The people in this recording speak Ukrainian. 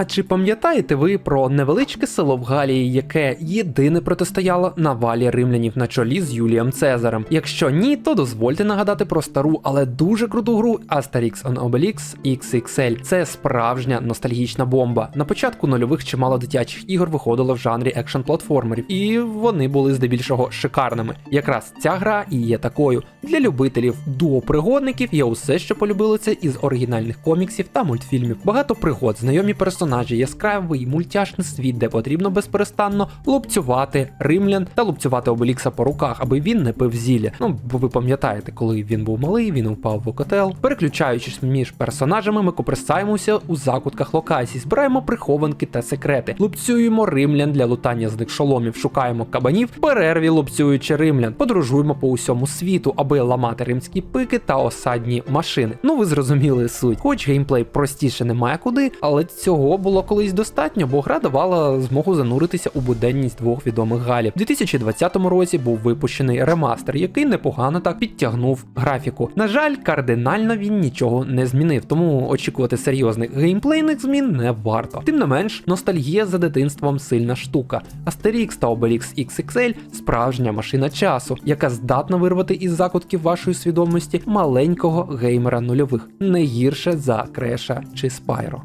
А чи пам'ятаєте ви про невеличке село в Галії, яке єдине протистояло навалі римлянів на чолі з Юлієм Цезарем? Якщо ні, то дозвольте нагадати про стару, але дуже круту гру Asterix on Obelix XXL. Це справжня ностальгічна бомба. На початку нульових чимало дитячих ігор виходило в жанрі екшн платформерів, і вони були здебільшого шикарними. Якраз ця гра і є такою. Для любителів дуопригодників є усе, що полюбилося із оригінальних коміксів та мультфільмів. Багато пригод, знайомі персонажі, яскравий мультяшний світ, де потрібно безперестанно лупцювати римлян та лупцювати обелікса по руках, аби він не пив зілля. Ну, бо ви пам'ятаєте, коли він був малий, він упав в котел. Переключаючись між персонажами, ми копирсаємося у закутках локацій, збираємо прихованки та секрети, лупцюємо римлян для лутання з них шоломів, шукаємо кабанів, перерві лупцюючи римлян, подорожуємо по усьому світу, аби ламати римські пики та осадні машини. Ну ви зрозуміли суть. Хоч геймплей простіше немає куди, але було колись достатньо, бо гра давала змогу зануритися у буденність двох відомих галів. У 2020 році був випущений ремастер, який непогано так підтягнув графіку. На жаль, кардинально він нічого не змінив, тому очікувати серйозних геймплейних змін не варто. Тим не менш, ностальгія за дитинством сильна штука. Asterix та Obelix XXL – справжня машина часу, яка здатна вирвати із закутків вашої свідомості маленького геймера нульових, не гірше за Креша чи Спайро.